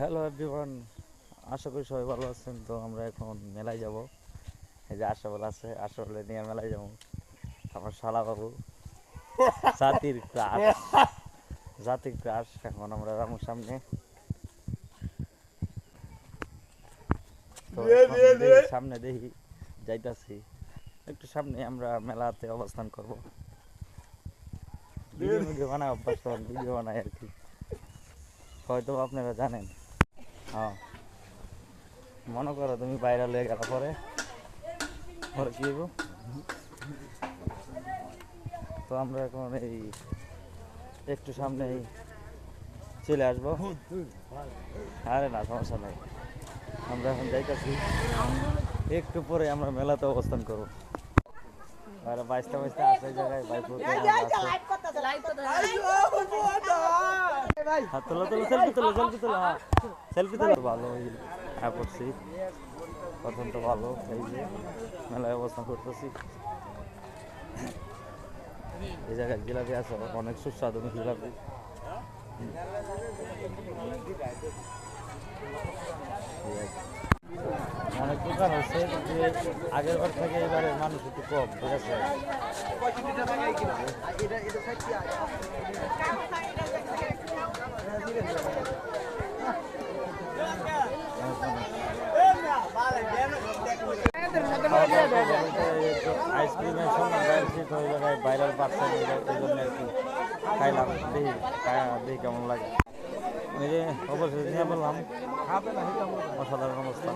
Hello everyone আশা করি সবাই ভালো আছেন। তো আমরা এখন মেলায় যাব। এই যে আশাবল আছে আশাবলে নিয়ে মেলায় যাব। আমার শালা বাবু জাতির ক্রাশ। জাতির ক্রাশ। এখন আমরা রামুর সামনে। সামনে দেখি যাইতাছি। একটু সামনে আমরা মেলাতে অবস্থান করব। ভিডিও বানায় অভ্যাস করেন ভিডিও বানাই আর কি। হয়তো আপনারা জানেন। হ্যাঁ মনে করো তুমি বাইরে লয়ে গেল পরে পরে কি হইব তো আমরা এখন এই একটু সামনে এই চলে আসব আরে না সমস্যা নেই আমরা এখন যাইতেছি একটু পরে আমরা মেলাতে অবস্থান করব আর বাইশটা বাইশটা আছে জায়গায় বাইক হাত তোলো তোলো সেলফি তোলো সেলফি তোলো হ্যাঁ। সেলফি তোলো। ভালো হ্যাঁ করছি। অত্যন্ত ভালো এই যে মেলায় অবস্থান করতেছি। এই জায়গায় জিলাপি আছে অনেক সুস্বাদু জিলাপি। অনেক দোকান হচ্ছে কিন্তু আগের বার থেকে এবারে মানুষ একটু কম ঠিক আছে? আইসক্রিমের সঙ্গে গাইছি তো ওই জায়গায় ভাইরাল পার্সেল এই জন্য আর কি কেমন লাগে। অবশ্যই নিয়ে বললাম, অসাধারণ অবস্থা।